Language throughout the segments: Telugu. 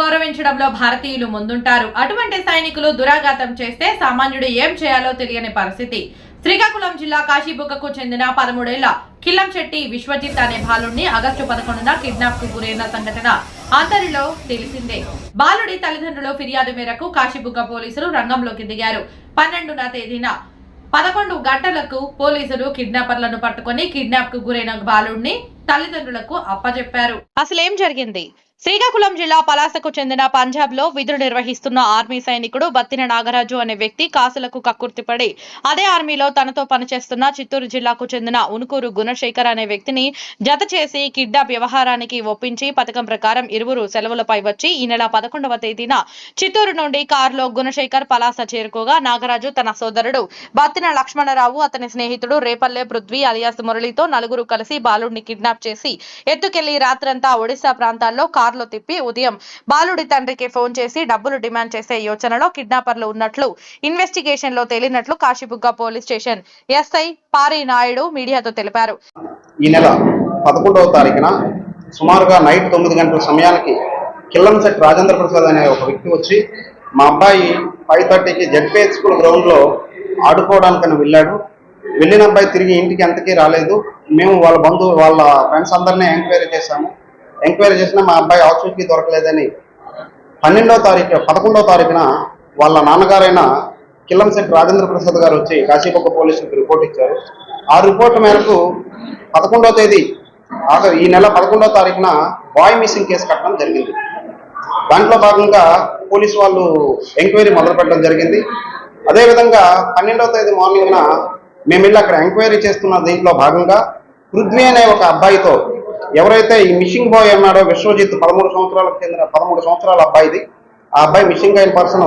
గౌరవించడంలో భారతీయులు ముందుంటారు. అటువంటి సైనికులు దురాఘాతం చేస్తే సామాన్యుడు ఏం చేయాలో తెలియని పరిస్థితి. శ్రీకాకుళం జిల్లా కాశీబుగ్గకు చెందిన పదమూడేళ్ళ కిల్లంశెట్టి విశ్వజిత్ అనే బాలుడిని ఆగస్టు పదకొండున కిడ్నాప్కు గురైన సంఘటన అందరిలో తెలిసిందే. బాలుడి తల్లిదండ్రుల ఫిర్యాదు మేరకు కాశీబుగ్గ పోలీసులు రంగంలోకి దిగారు. పన్నెండున తేదీన పదకొండు గంటలకు పోలీసులు కిడ్నాపర్లను పట్టుకొని కిడ్నాప్కు గురైన బాలుడిని తల్లిదండ్రులకు అప్పజెప్పారు. అసలు ఏం జరిగింది? శ్రీకాకుళం జిల్లా పలాసకు చెందిన పంజాబ్లో విధులు నిర్వహిస్తున్న ఆర్మీ సైనికుడు బత్తిన నాగరాజు అనే వ్యక్తి కాసులకు కక్కుర్తిపడి అదే ఆర్మీలో తనతో పనిచేస్తున్న చిత్తూరు జిల్లాకు చెందిన ఉనుకూరు గుణశేఖర్ అనే వ్యక్తిని జత చేసి కిడ్నాప్ వ్యవహారానికి ఒప్పించి పథకం ప్రకారం ఇరువురు సెలవులపై వచ్చి ఈ నెల పదకొండవ తేదీన చిత్తూరు నుండి కారులో గుణశేఖర్ పలాస చేరుకోగా నాగరాజు తన సోదరుడు బత్తిన లక్ష్మణరావు అతని స్నేహితుడు రేపల్లె పృథ్వీ అలియాస్ మురళితో నలుగురు కలిసి బాలుడిని కిడ్నాప్ చేసి ఎత్తుకెళ్ళి రాత్రంతా ఒడిశా ప్రాంతాల్లో కారులో తిప్పి ఉదయం బాలుడి తండ్రికి ఫోన్ చేసి డబ్బులు డిమాండ్ చేసే యోచనలో కిడ్నాపర్లు ఉన్నట్లు ఇన్వెస్టిగేషన్లో తేలినట్లు Kasibugga police station SI Pari Naidu మీడియాతో తెలిపారు. ఈ నెల పదకొండవ తారీఖున సుమారుగా నైట్ తొమ్మిది గంటల సమయానికి కిల్లంశెట్ రాజేంద్ర ప్రసాద్ అనే ఒక వ్యక్తి వచ్చి మా అబ్బాయి ఫైవ్ థర్టీకి జడ్పే స్కూల్ గ్రౌండ్లో ఆడుకోవడానికని వెళ్ళాడు. వెళ్ళిన అబ్బాయి తిరిగి ఇంటికి ఎంతకీ రాలేదు. మేము వాళ్ళ బంధువు వాళ్ళ ఫ్రెండ్స్ అందరినీ ఎంక్వైరీ చేశాము. ఎంక్వైరీ చేసినా మా అబ్బాయి ఆచూకీ దొరకలేదని పన్నెండో తారీఖు పదకొండవ తారీఖున వాళ్ళ నాన్నగారైన కిల్లంశెట్టి రాజేంద్ర ప్రసాద్ గారు వచ్చి కాశీపక్క పోలీసులకు రిపోర్ట్ ఇచ్చారు. ఆ రిపోర్ట్ మేరకు పదకొండవ తేదీ ఆగ- ఈ నెల పదకొండో తారీఖున బాయ్ మిస్సింగ్ కేసు కట్టడం జరిగింది. దాంట్లో భాగంగా పోలీసు వాళ్ళు ఎంక్వైరీ మొదలు పెట్టడం జరిగింది. అదేవిధంగా పన్నెండో తేదీ మార్నింగ్న మేము వెళ్ళి అక్కడ ఎంక్వైరీ చేస్తున్న దీంట్లో భాగంగా పృథ్వీ అనే ఒక అబ్బాయితో ఎవరైతే ఈ మిషింగ్ బాయ్ అన్నాడో విశ్వజిత్ పదమూడు సంవత్సరాలకు చెందిన పదమూడు సంవత్సరాల అబ్బాయిది ఆ అబ్బాయి మిషింగ్ అయిన పర్సన్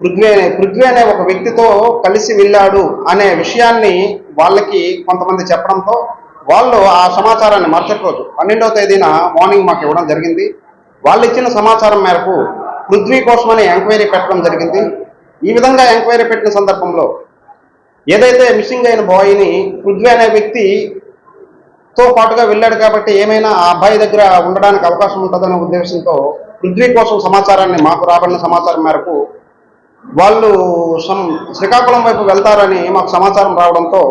పృథ్వీ అనే పృథ్వీ అనే ఒక వ్యక్తితో కలిసి వెళ్ళాడు అనే విషయాన్ని వాళ్ళకి కొంతమంది చెప్పడంతో వాళ్ళు ఆ సమాచారాన్ని మరుసటి రోజు పన్నెండవ తేదీన మార్నింగ్ మాకు ఇవ్వడం జరిగింది. వాళ్ళు ఇచ్చిన సమాచారం మేరకు పృథ్వీ కోసమని ఎంక్వైరీ పెట్టడం జరిగింది. ఈ విధంగా ఎంక్వైరీ పెట్టిన సందర్భంలో ఏదైతే మిస్సింగ్ అయిన బాయ్ని పృథ్వీ అనే వ్యక్తి తో పాటుగా వెళ్ళాడు కాబట్టి ఏమైనా ఆ అబ్బాయి దగ్గర ఉండడానికి అవకాశం ఉంటుందనే ఉద్దేశంతో పృథ్వీ కోసం సమాచారాన్ని మాకు రాబడిన సమాచారం మేరకు వాళ్ళు శ్రీకాకుళం వైపు వెళ్తారని మాకు సమాచారం రావడంతో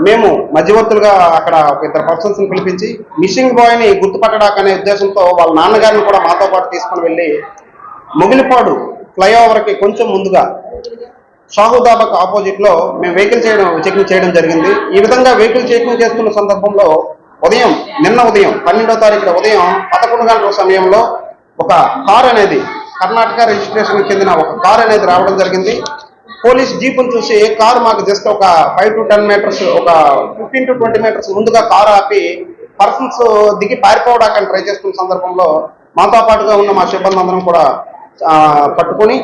మేము మధ్యవర్తులుగా అక్కడ ఒక ఇద్దరు పర్సన్స్ని పిలిపించి మిస్సింగ్ బాయ్ని గుర్తుపట్టడానికి అనే ఉద్దేశంతో వాళ్ళ నాన్నగారిని కూడా మాతో పాటు తీసుకుని వెళ్ళి మొగిలిపాడు ఫ్లైఓవర్కి కొంచెం ముందుగా. షాహుదాబాకు ఆపోజిట్లో మేము వెహికల్ చేయడం చెకింగ్ చేయడం జరిగింది. ఈ విధంగా వెహికల్ చెకింగ్ చేస్తున్న సందర్భంలో ఉదయం నిన్న ఉదయం పన్నెండో తారీఖున ఉదయం పదకొండు గంటల సమయంలో ఒక కార్ అనేది కర్ణాటక రిజిస్ట్రేషన్కి చెందిన ఒక కార్ అనేది రావడం జరిగింది. పోలీస్ జీపును చూసి కార్ మాకు జస్ట్ ఒక ఫైవ్ టు టెన్ మీటర్స్ ఒక ఫిఫ్టీన్ టు ట్వంటీ మీటర్స్ ముందుగా కార్ ఆపి పర్సన్స్ దిగి పారిపోవడానికి ట్రై చేస్తున్న సందర్భంలో మాతో పాటుగా ఉన్న మా సిబ్బంది అందరం కూడా పట్టుకొని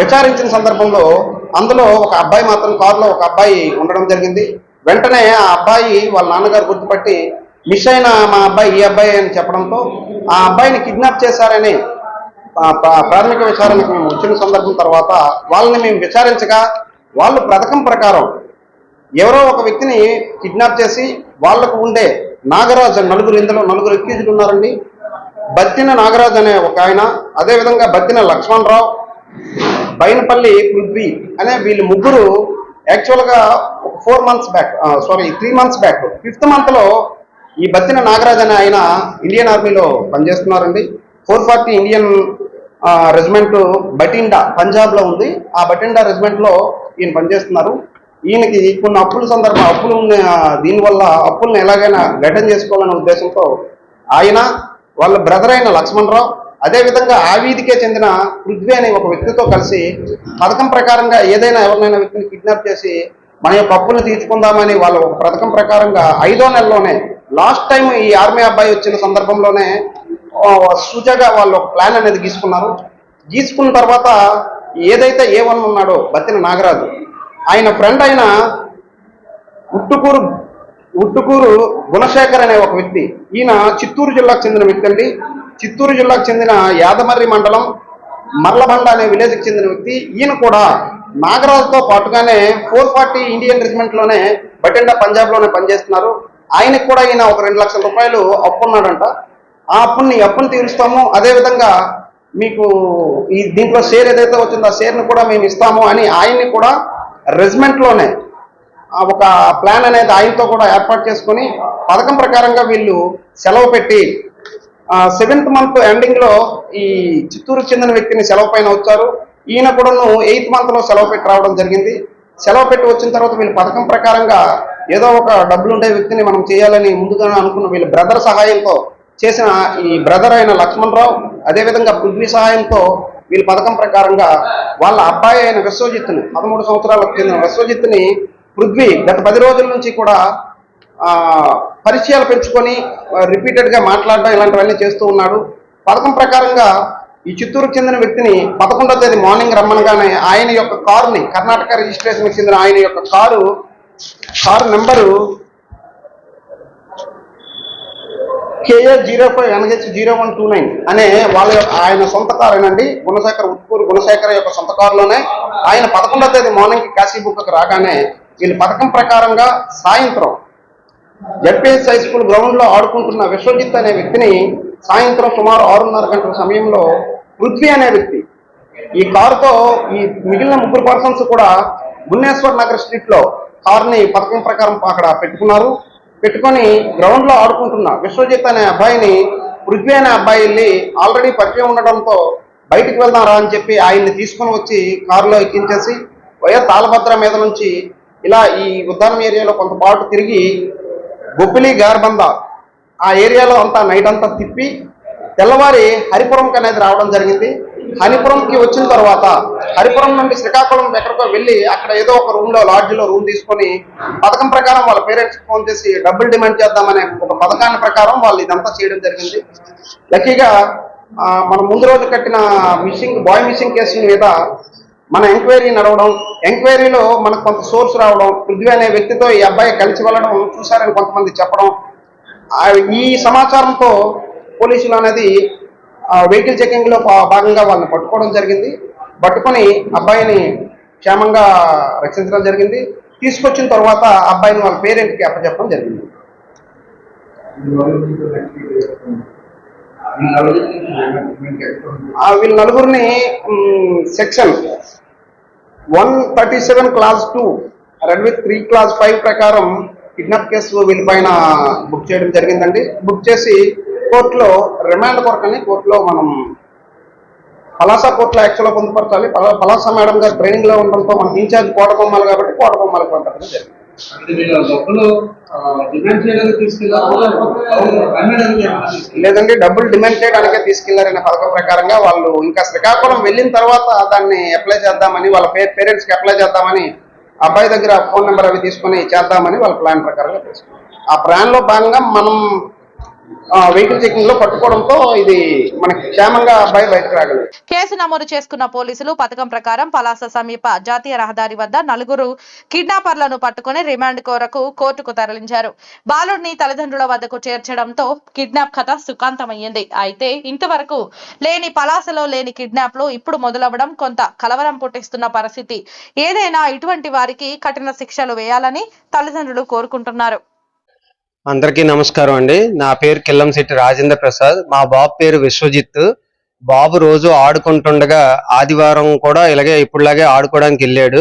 విచారించిన సందర్భంలో అందులో ఒక అబ్బాయి మాత్రం కారులో ఒక అబ్బాయి ఉండడం జరిగింది. వెంటనే ఆ అబ్బాయి వాళ్ళ నాన్నగారు గుర్తుపట్టి మిస్ అయిన మా అబ్బాయి ఈ అబ్బాయి అని చెప్పడంతో ఆ అబ్బాయిని కిడ్నాప్ చేశారని ప్రాథమిక విచారణకు మేము వచ్చిన సందర్భం తర్వాత వాళ్ళని మేము విచారించగా వాళ్ళు పథకం ప్రకారం ఎవరో ఒక వ్యక్తిని కిడ్నాప్ చేసి వాళ్ళకు ఉండే నాగరాజ్ నలుగురు ఇందులో నలుగురు అక్యూజులు ఉన్నారండి. బత్తిన నాగరాజ్ అనే ఒక ఆయన అదేవిధంగా బత్తిన లక్ష్మణరావు బైనపల్లి పృథ్వీ అనే వీళ్ళు ముగ్గురు యాక్చువల్గా four months back sorry three months back fifth మంత్లో ఈ బత్తిన నాగరాజ్ అనే ఆయన ఇండియన్ ఆర్మీలో పనిచేస్తున్నారండి. Four forty Indian regiment Bathinda పంజాబ్లో ఉంది. ఆ బటిండా రెజిమెంట్లో ఈయన పనిచేస్తున్నారు. ఈయనకి కొన్ని అప్పుల సందర్భం అప్పులు ఉన్న దీనివల్ల అప్పులను ఎలాగైనా గటన్ చేసుకోవాలనే ఉద్దేశంతో ఆయన వాళ్ళ బ్రదర్ అయిన లక్ష్మణరావు అదేవిధంగా ఆ వీధికే చెందిన పృథ్వీ అనే ఒక వ్యక్తితో కలిసి పథకం ప్రకారంగా ఏదైనా ఎవరినైనా వ్యక్తిని కిడ్నాప్ చేసి మన యొక్క అప్పులు తీర్చుకుందామని వాళ్ళ ఒక పథకం ప్రకారంగా ఐదో నెలలోనే లాస్ట్ టైం ఈ ఆర్మీ అబ్బాయి వచ్చిన సందర్భంలోనే సుజగా వాళ్ళు ఒక ప్లాన్ అనేది గీసుకున్నారు. గీసుకున్న తర్వాత ఏదైతే ఏ వన్ ఉన్నాడో బత్తిన నాగరాజు ఆయన ఫ్రెండ్ అయిన ఉట్టుకూరు ఉట్టుకూరు గుణశేఖర్ అనే ఒక వ్యక్తి ఈయన చిత్తూరు జిల్లాకు చెందిన వ్యక్తి అండి. చిత్తూరు జిల్లాకు చెందిన యాదమర్రి మండలం మర్లబండ అనే విలేజ్కి చెందిన వ్యక్తి. ఈయన కూడా నాగరాజుతో పాటుగానే ఫోర్ ఫార్టీ ఇండియన్ రెజిమెంట్లోనే బటిండా పంజాబ్లోనే పనిచేస్తున్నారు. ఆయనకు కూడా ఈయన ఒక రెండు లక్షల రూపాయలు అప్పు ఉన్నాడంట. ఆ అప్పుని అప్పుని తీరుస్తాము. అదేవిధంగా మీకు ఈ దీంట్లో షేర్ ఏదైతే వచ్చిందో ఆ షేర్ని కూడా మేము ఇస్తాము అని ఆయన్ని కూడా రెజిమెంట్లోనే ఒక ప్లాన్ అనేది ఆయనతో కూడా ఏర్పాటు చేసుకొని పథకం ప్రకారంగా వీళ్ళు సెలవు పెట్టి సెవెంత్ మంత్ ఎండింగ్లో ఈ చిత్తూరుకు చెందిన వ్యక్తిని సెలవు పైన వచ్చారు ఈయన కూడాను ఎయిత్ మంత్లో సెలవు పెట్టి రావడం జరిగింది. సెలవు పెట్టి వచ్చిన తర్వాత వీళ్ళు పథకం ప్రకారంగా ఏదో ఒక డబ్బులు ఉండే వ్యక్తిని మనం చేయాలని ముందుగానే అనుకున్న వీళ్ళ బ్రదర్ సహాయంతో చేసిన ఈ బ్రదర్ అయిన లక్ష్మణరావు అదేవిధంగా పృథ్వీ సహాయంతో వీళ్ళ పథకం ప్రకారంగా వాళ్ళ అబ్బాయి అయిన విశ్వజిత్ని పదమూడు సంవత్సరాలకు చెందిన విశ్వజిత్ని పృథ్వీ గత పది రోజుల నుంచి కూడా పరిచయాలు పెంచుకొని రిపీటెడ్గా మాట్లాడడం ఇలాంటివన్నీ చేస్తూ ఉన్నాడు. పథకం ప్రకారంగా ఈ చిత్తూరుకు చెందిన వ్యక్తిని పదకొండో తేదీ మార్నింగ్ రమ్మనగానే ఆయన యొక్క కారుని కర్ణాటక రిజిస్ట్రేషన్కి చెందిన ఆయన యొక్క car car number KA zero five NH zero one two nine అనే వాళ్ళ యొక్క ఆయన సొంత కారేనండి. గుణశేఖర్ ఉత్కూరు గుణశేఖర్ యొక్క సొంత కారులోనే ఆయన పదకొండో తేదీ మార్నింగ్ కాశీ కాశీబుక్కకు రాగానే వీళ్ళ పథకం ప్రకారంగా సాయంత్రం జడ్పిఎస్ హై స్కూల్ గ్రౌండ్లో ఆడుకుంటున్న విశ్వజిత్ అనే వ్యక్తిని సాయంత్రం సుమారు ఆరున్నర గంటల సమయంలో పృథ్వీ అనే వ్యక్తి ఈ కారుతో ఈ మిగిలిన ముగ్గురు పర్సన్స్ కూడా గున్నేశ్వర్ నగర్ స్ట్రీట్లో కారుని పథకం ప్రకారం అక్కడ పెట్టుకున్నారు. పెట్టుకొని గ్రౌండ్లో ఆడుకుంటున్న విశ్వజిత్ అనే అబ్బాయిని పృథ్వీ అనే అబ్బాయి వెళ్ళి ఆల్రెడీ పరిచయం ఉండడంతో బయటికి వెళ్దాం రా అని చెప్పి ఆయన్ని తీసుకొని వచ్చి కారులో ఎక్కించేసి వైఎస్ తాళభద్ర మీద నుంచి ఇలా ఈ ఉద్దానం ఏరియాలో కొంత పాటు తిరిగి బొబ్బిలి గార్బంద. ఆ ఏరియాలో అంతా నైట్ అంతా తిప్పి తెల్లవారి హరిపురంకి అనేది రావడం జరిగింది. హరిపురంకి వచ్చిన తర్వాత హరిపురం నుండి శ్రీకాకుళం ఎక్కడికో వెళ్ళి అక్కడ ఏదో ఒక రూమ్లో రూమ్ తీసుకొని పథకం ప్రకారం వాళ్ళ పేరెంట్స్ ఫోన్ చేసి డబ్బులు డిమాండ్ చేద్దామనే ఒక పథకాన్ని ప్రకారం వాళ్ళు ఇదంతా చేయడం జరిగింది. లక్కీగా మన మనం ముందు రోజు కట్టిన మిస్సింగ్ బాయ్ మిస్సింగ్ కేసు మీద మన ఎంక్వైరీ నడవడం ఎంక్వైరీలో మనకు కొంత సోర్స్ రావడం పృథ్వీ అనే వ్యక్తితో ఈ అబ్బాయి కలిసి వెళ్ళడం చూశారని కొంతమంది చెప్పడం. ఈ సమాచారంతో పోలీసులు అనేది వెహికల్ చెకింగ్లో భాగంగా వాళ్ళని పట్టుకోవడం జరిగింది. పట్టుకొని అబ్బాయిని క్షేమంగా రక్షించడం జరిగింది. తీసుకొచ్చిన తర్వాత అబ్బాయిని వాళ్ళ పేరెంట్కి అప్పచెప్పడం జరిగింది. వీళ్ళ నలుగురిని section one thirty seven clause two. Read three clause five ప్రకారం కిడ్నాప్ కేసు వీళ్ళపైన బుక్ చేయడం జరిగిందండి. బుక్ చేసి కోర్టులో రిమాండ్ కొరకని కోర్టులో మనం పలాస కోర్టులో యాక్చువల్గా పొందుపరచాలి. పలాసా మేడం గారు ట్రైనింగ్లో ఉండడంతో మనం ఇన్ఛార్జ్ కోటబొమ్మలు కాబట్టి కోటబొమ్మలకు పంపడం జరిగింది. లేదంటే డబ్బులు డిమాండ్ చేయడానికి చేయడానికే తీసుకెళ్ళారనే పథకం ప్రకారంగా వాళ్ళు ఇంకా శ్రీకాకుళం వెళ్ళిన తర్వాత దాన్ని అప్లై చేద్దామని వాళ్ళ పేరెంట్స్కి అప్లై చేద్దామని అబ్బాయి దగ్గర ఫోన్ నెంబర్ అవి తీసుకొని చేద్దామని వాళ్ళ ప్లాన్ ప్రకారంగా తీసుకున్నారు. ఆ ప్లాన్లో భాగంగా మనం వెహికల్ చెకింగ్లో పట్టుకోవడంతో ఇది మనకి క్షేమంగా అబ్బాయి బయటకు రాగలిగారు కేసు నమోదు చేసుకున్న పోలీసులు పథకం ప్రకారం పలాస సమీప జాతీయ రహదారి వద్ద నలుగురు కిడ్నాపర్లను పట్టుకుని రిమాండ్ కోరకు కోర్టుకు తరలించారు. బాలుడిని తల్లిదండ్రుల వద్దకు చేర్చడంతో కిడ్నాప్ కథ సుఖాంతమయ్యింది. అయితే ఇంతవరకు లేని పలాసలో లేని కిడ్నాప్లు ఇప్పుడు మొదలవ్వడం కొంత కలవరం పుట్టిస్తున్న పరిస్థితి. ఏదైనా ఇటువంటి వారికి కఠిన శిక్షలు వేయాలని తల్లిదండ్రులు కోరుకుంటున్నారు. అందరికీ నమస్కారం అండి. నా పేరు కిల్లంశెట్టి రాజేంద్ర ప్రసాద్. మా బాబు పేరు విశ్వజిత్. బాబు రోజు ఆడుకుంటుండగా ఆదివారం కూడా ఇలాగే ఇప్పుడులాగే ఆడుకోవడానికి వెళ్ళాడు.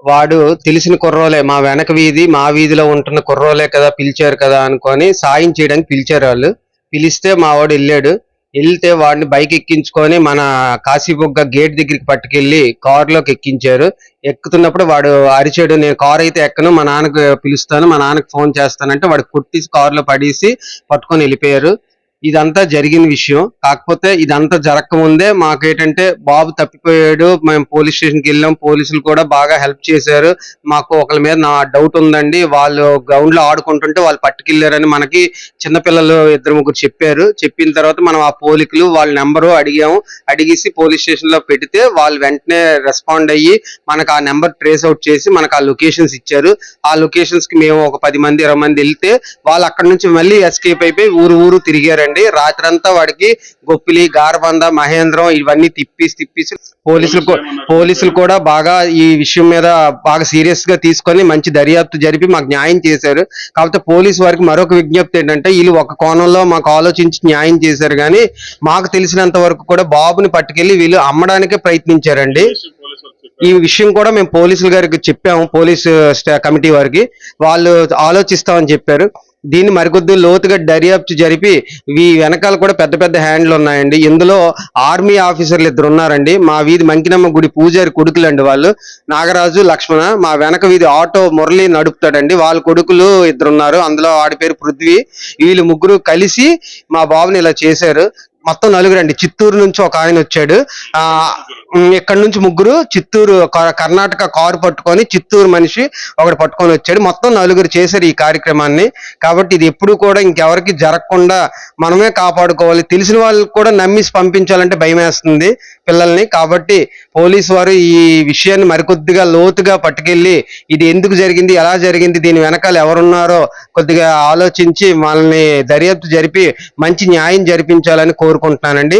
వాడు తెలిసిన కుర్రోలే మా వెనక వీధి మా వీధిలో ఉంటున్న కుర్రోలే కదా పిలిచారు కదా అనుకొని సాయం చేయడానికి పిలిచారు వాళ్ళు. పిలిస్తే మా వాడు వెళ్ళాడు. వెళ్తే వాడిని బైక్ ఎక్కించుకొని మన కాశీబొగ్గ గేట్ దగ్గరికి పట్టుకెళ్ళి కారులోకి ఎక్కించారు. ఎక్కుతున్నప్పుడు వాడు అరిచాడు నేను కార్ అయితే ఎక్కను మా నాన్నకు పిలుస్తాను మా నాన్నకు ఫోన్ చేస్తానంటే వాడు కొట్టేసి కారులో పడేసి పట్టుకొని వెళ్ళిపోయారు. ఇదంతా జరిగిన విషయం. కాకపోతే ఇదంతా జరగకముందే మాకేంటంటే బాబు తప్పిపోయాడు. మేము పోలీస్ స్టేషన్కి వెళ్ళాం. పోలీసులు కూడా బాగా హెల్ప్ చేశారు. మాకు ఒకరి మీద నా డౌట్ ఉందండి. వాళ్ళు గ్రౌండ్లో ఆడుకుంటుంటే వాళ్ళు పట్టుకెళ్ళారని మనకి చిన్నపిల్లలు ఇద్దరు ముగ్గురు చెప్పారు. చెప్పిన తర్వాత మనం ఆ పోలికలు వాళ్ళ నెంబరు అడిగాము. అడిగేసి పోలీస్ స్టేషన్లో పెడితే వాళ్ళు వెంటనే రెస్పాండ్ అయ్యి మనకు ఆ నెంబర్ ట్రేస్ అవుట్ చేసి మనకు ఆ లొకేషన్స్ ఇచ్చారు. ఆ లొకేషన్స్కి మేము ఒక పది మంది ఇరవై మంది వెళ్తే వాళ్ళు అక్కడ నుంచి మళ్ళీ ఎస్కేప్ అయిపోయి ఊరు ఊరు తిరిగారు జరిగాయండి రాత్రంతా వాడికి గొప్పిలి గారబంద మహేంద్రం ఇవన్నీ తిప్పేసి తిప్పేసి పోలీసులు పోలీసులు కూడా బాగా ఈ విషయం మీద బాగా సీరియస్గా తీసుకొని మంచి దర్యాప్తు జరిపి మాకు న్యాయం చేశారు. కాకపోతే పోలీసు వారికి మరొక విజ్ఞప్తి ఏంటంటే వీళ్ళు ఒక కోణంలో మాకు ఆలోచించి న్యాయం చేశారు కానీ మాకు తెలిసినంత వరకు కూడా బాబుని పట్టుకెళ్ళి వీళ్ళు అమ్మడానికే ప్రయత్నించారండి. ఈ విషయం కూడా మేము పోలీసుల గారికి చెప్పాము పోలీసు కమిటీ వారికి. వాళ్ళు ఆలోచిస్తామని చెప్పారు. దీన్ని మరికొద్ది లోతుగా దర్యాప్తు జరిపి ఈ వెనకాల కూడా పెద్ద పెద్ద హ్యాండ్లు ఉన్నాయండి. ఇందులో ఆర్మీ ఆఫీసర్లు ఇద్దరు ఉన్నారండి. మా వీధి మంకినమ్మ గుడి పూజారి కొడుకులండి వాళ్ళు. నాగరాజు లక్ష్మణ మా వెనక వీధి ఆటో మురళి నడుపుతాడండి. వాళ్ళ కొడుకులు ఇద్దరు ఉన్నారు. అందులో ఆడి పేరు పృథ్వీ. వీళ్ళు ముగ్గురు కలిసి మా బాబుని ఇలా చేశారు. మొత్తం నలుగురు అండి చిత్తూరు నుంచి ఒక ఆయన వచ్చాడు. ఆ ఇక్కడ నుంచి ముగ్గురు చిత్తూరు కర్ణాటక కారు పట్టుకొని చిత్తూరు మనిషి ఒకటి పట్టుకొని వచ్చాడు. మొత్తం నలుగురు చేశారు ఈ కార్యక్రమాన్ని. కాబట్టి ఇది ఎప్పుడు కూడా ఇంకెవరికి జరగకుండా మనమే కాపాడుకోవాలి. తెలిసిన వాళ్ళకి కూడా నమ్మిసి పంపించాలంటే భయం వేస్తుంది పిల్లల్ని. కాబట్టి పోలీసు వారు ఈ విషయాన్ని మరికొద్దిగా లోతుగా పట్టుకెళ్ళి ఇది ఎందుకు జరిగింది ఎలా జరిగింది దీని వెనకాల ఎవరున్నారో కొద్దిగా ఆలోచించి మనల్ని దర్యాప్తు జరిపి మంచి న్యాయం జరిపించాలని కోరు కోరుకుంటున్నానండి.